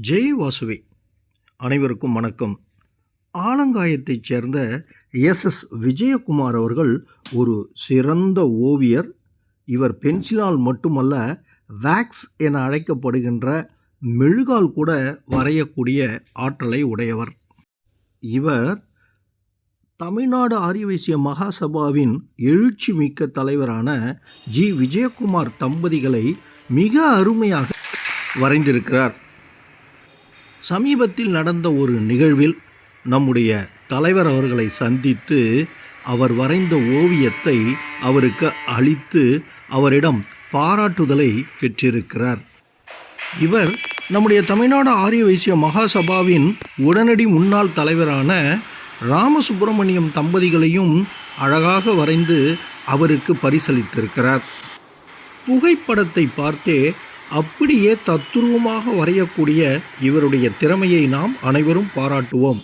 ஜெய் வாசுவி. அனைவருக்கும் வணக்கம். ஆலங்காயத்தைச் சேர்ந்த எஸ் எஸ் விஜயகுமார் அவர்கள் ஒரு சிறந்த ஓவியர். இவர் பென்சிலால் மட்டுமல்ல வேக்ஸ் என அழைக்கப்படுகின்ற மெழுகால் கூட வரையக்கூடிய ஆற்றலை உடையவர். இவர் தமிழ்நாடு ஆரியவைசிய மகாசபாவின் எழுச்சி மிக்க தலைவரான ஜி. விஜயகுமார் தம்பதிகளை மிக அருமையாக வரைந்திருக்கிறார். சமீபத்தில் நடந்த ஒரு நிகழ்வில் நம்முடைய தலைவர் அவர்களை சந்தித்து அவர் வரைந்த ஓவியத்தை அவருக்கு அளித்து அவரிடம் பாராட்டுதலை பெற்றிருக்கிறார். இவர் நம்முடைய தமிழ்நாடு ஆரிய வைசிய மகாசபாவின் உடனடி முன்னாள் தலைவரான ராமசுப்பிரமணியம் தம்பதிகளையும் அழகாக வரைந்து அவருக்கு பரிசளித்திருக்கிறார். புகைப்படத்தை பார்த்தே அப்படியே தத்துருவமாக வரையக்கூடிய இவருடைய திறமையை நாம் அனைவரும் பாராட்டுவோம்.